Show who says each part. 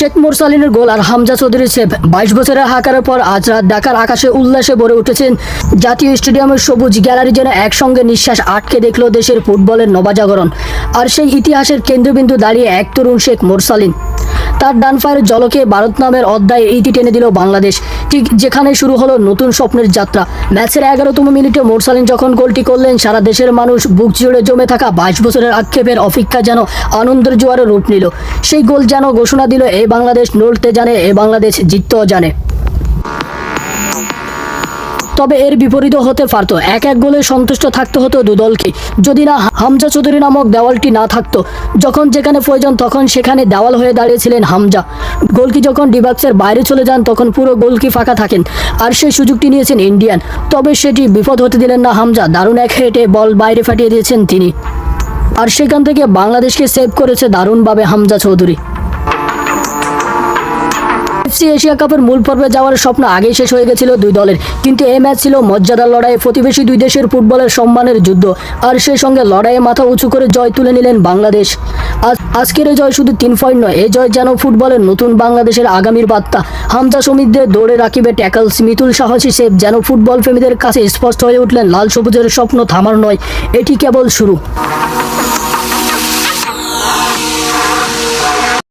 Speaker 1: শেখ মোরসালিনের গোল আর হামজা চৌধুরীর সেভ। বাইশ বছরের হাকারের পর আজ রাত ঢাকার আকাশে উল্লাসে ভরে উঠেছেন জাতীয় স্টেডিয়ামের সবুজ গ্যালারি যেন একসঙ্গে নিঃশ্বাস আটকে দেখল দেশের ফুটবলের নবাজাগরণ। আর সেই ইতিহাসের কেন্দ্রবিন্দু দাঁড়িয়ে এক তরুণ শেখ মোরসালিন। তার ডান ফায়ারের জলকে ভারত নামের অধ্যায়ে ইতি টেনে দিল বাংলাদেশ। ঠিক যেখানে শুরু হলো নতুন স্বপ্নের যাত্রা। ম্যাচের এগারোতম মিনিটে মোরসালিন যখন গোলটি করলেন, সারা দেশের মানুষ বুক জুড়ে জমে থাকা বাইশ বছরের আক্ষেপের অপেক্ষা যেন আনন্দের জোয়ারে রূপ নিল। সেই গোল যেন ঘোষণা দিল এই বাংলাদেশ নড়তে জানে, এ বাংলাদেশ জিততেও জানে। তবে এর বিপরীত হতে পারতো। এক এক গোলে সন্তুষ্ট থাকতে হতো দুদলকে যদি না হামজা চৌধুরী নামক দেওয়ালটি না থাকতো, যখন যেখানে প্রয়োজন তখন সেখানে দেওয়াল হয়ে দাঁড়িয়েছিলেন হামজা। গোলকি যখন ডিবাক্সের বাইরে চলে যান, তখন পুরো গোলকি ফাঁকা থাকেন। আর সেই সুযোগটি নিয়েছেন ইন্ডিয়ান। তবে সেটি বিপদ হতে দিলেন না হামজা। দারুণ এক হেঁটে বল বাইরে ফাটিয়ে দিয়েছেন তিনি। আর সেখান থেকে বাংলাদেশকে সেভ করেছে দারুণভাবে হামজা চৌধুরী। এফসি এশিয়া কাপের মূল পর্বে যাওয়ার স্বপ্ন আগেই শেষ হয়ে গেছিল দুই দলের। কিন্তু এই ম্যাচ ছিল মর্যাদার লড়াই প্রতিবেশী দুই দেশের ফুটবলের সম্মানের যুদ্ধ। আর সেই সঙ্গে লড়াইয়ে মাথা উঁচু করে জয় তুলে নিলেন বাংলাদেশ। আজ আজকের এই জয় শুধু তিন পয়েন্ট নয় এই জয় যেন ফুটবলের নতুন বাংলাদেশের আগামীর বার্তা। হামজা সমিতদের দৌড়ে রাখিবে ট্যাকলস। মিতুল সাহসী সেভ যেন ফুটবল প্রেমীদের কাছে স্পষ্ট হয়ে উঠলেন, লাল সবুজের স্বপ্ন থামার নয়, এটি কেবল শুরু।